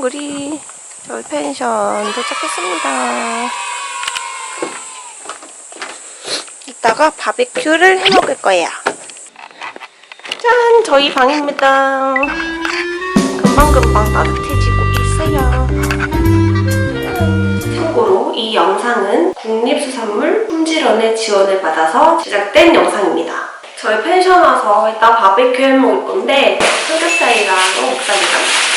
저희 펜션 도착했습니다. 이따가 바베큐를 해 먹을 거예요. 짠! 저희 방입니다. 금방금방 따뜻해지고 있어요. 참고로 이 영상은 국립수산물 품질원의 지원을 받아서 제작된 영상입니다. 저희 펜션 와서 이따 바베큐 해 먹을 건데 삼겹살이랑 목살이랑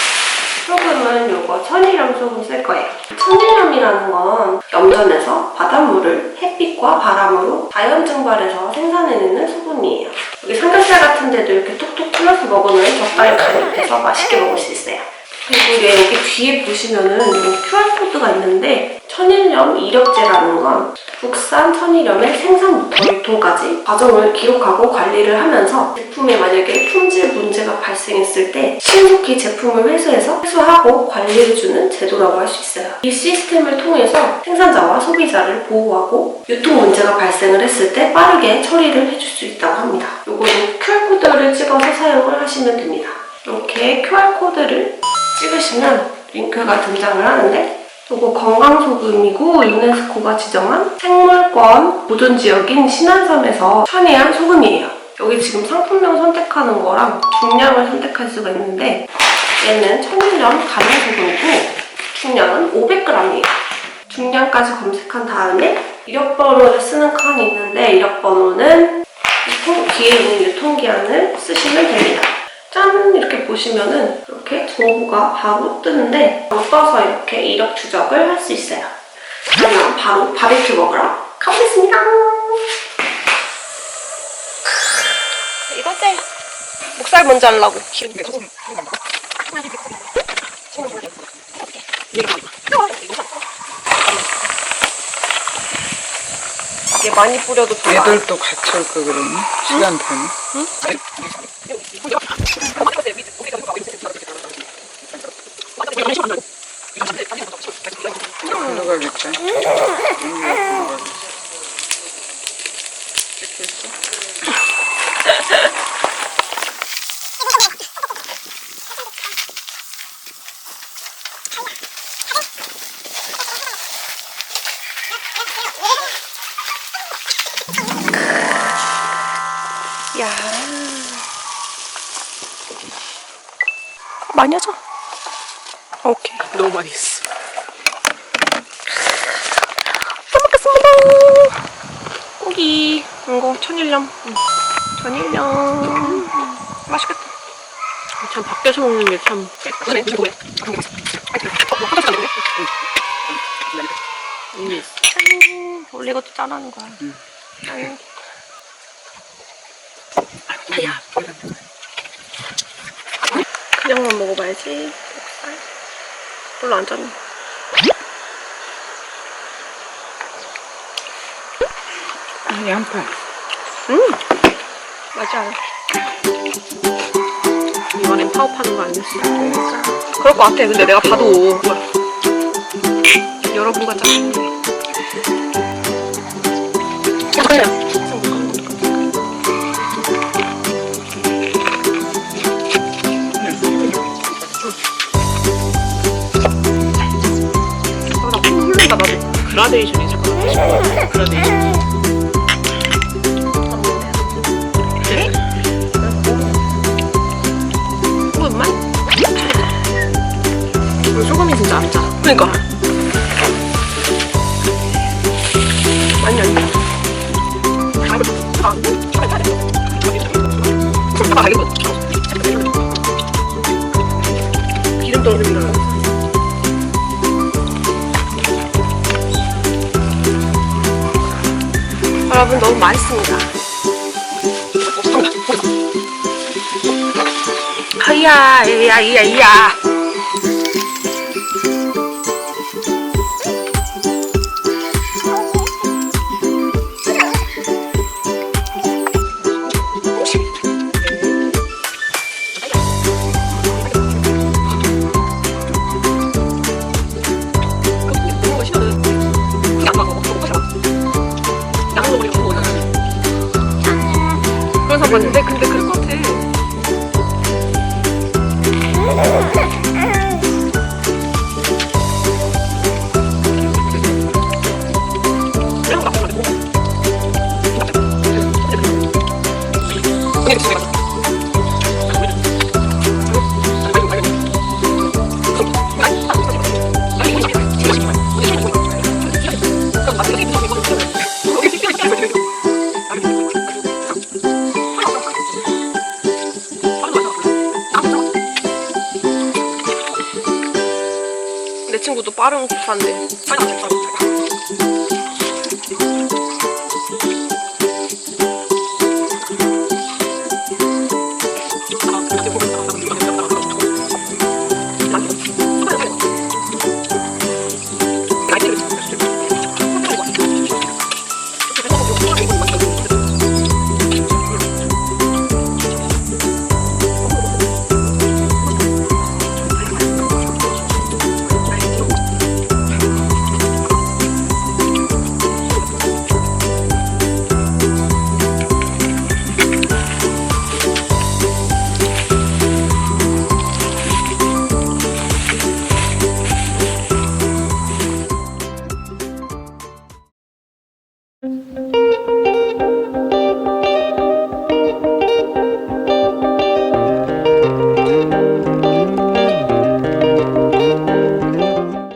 소금은 요거 천일염 소금 쓸 거예요. 천일염이라는 건 염전에서 바닷물을 햇빛과 바람으로 자연 증발해서 생산해내는 소금이에요. 여기 삼겹살 같은 데도 이렇게 톡톡 풀어서 먹으면 젓갈 가입해서 맛있게 먹을 수 있어요. 그리고 얘 여기 뒤에 보시면은 QR코드가 있는데 천일염 이력제라는 건 국산 천일염의 생산부터 유통까지 과정을 기록하고 관리를 하면서 제품에 만약에 품질 문제가 발생했을 때 신속히 제품을 회수해서 회수하고 관리해주는 제도라고 할 수 있어요. 이 시스템을 통해서 생산자와 소비자를 보호하고 유통 문제가 발생을 했을 때 빠르게 처리를 해줄 수 있다고 합니다. 요거는 QR코드를 찍어서 사용을 하시면 됩니다. 이렇게 QR코드를 찍으시면 링크가 등장을 하는데 이거 건강소금이고 유네스코가 지정한 생물권 보존 지역인 신안섬에서 천혜한 소금이에요. 여기 지금 상품명 선택하는 거랑 중량을 선택할 수가 있는데 얘는 천일염 간이소금이고 중량은 500g이에요. 중량까지 검색한 다음에 이력번호를 쓰는 칸이 있는데 이력번호는 뒤에 있는 유통기한을 쓰시면 됩니다. 짠! 이렇게 보시면은 이렇게 정보가 바로 뜨는데 바로 떠서 이렇게 이력 추적을 할 수 있어요. 그러면 바로 바베큐 먹으러 가보겠습니다. 이거지? 목살 먼저 하려고. 이게 많이 뿌려도 좋아. 애들도 같이 올거 그러니? 시간 되면? 야. 많이 하자. 오케이. 너무 많이 했어. 잘 먹겠습니다. 고기. 이거 천일염. 응. 천일염. 맛있겠다. 참 밖에서 먹는 게 참. 의미 있어. 짠. 원래 이것도 짠하는 거야. 짠. 야, 그냥만 먹어봐야지. 별로 안 짠해. 아, 양파. 음. 맞아. 이번엔 파업하는 거 아니었어? 그럴 것 같아. 근데 내가 봐도. 여러분과 훌 륭하다 나도. 그라데이션이 있을 것 같아. 그라데이션. 조금만. 소금이 진짜 안 짜. 그러니까. 많이 안 돼. 기름 떨어지는 여러분 너무 맛있습니다. 아야, 이야, 이야, 이야. 봤는데 근데 그럴 것 같아. 친구도 빠른 국사인데.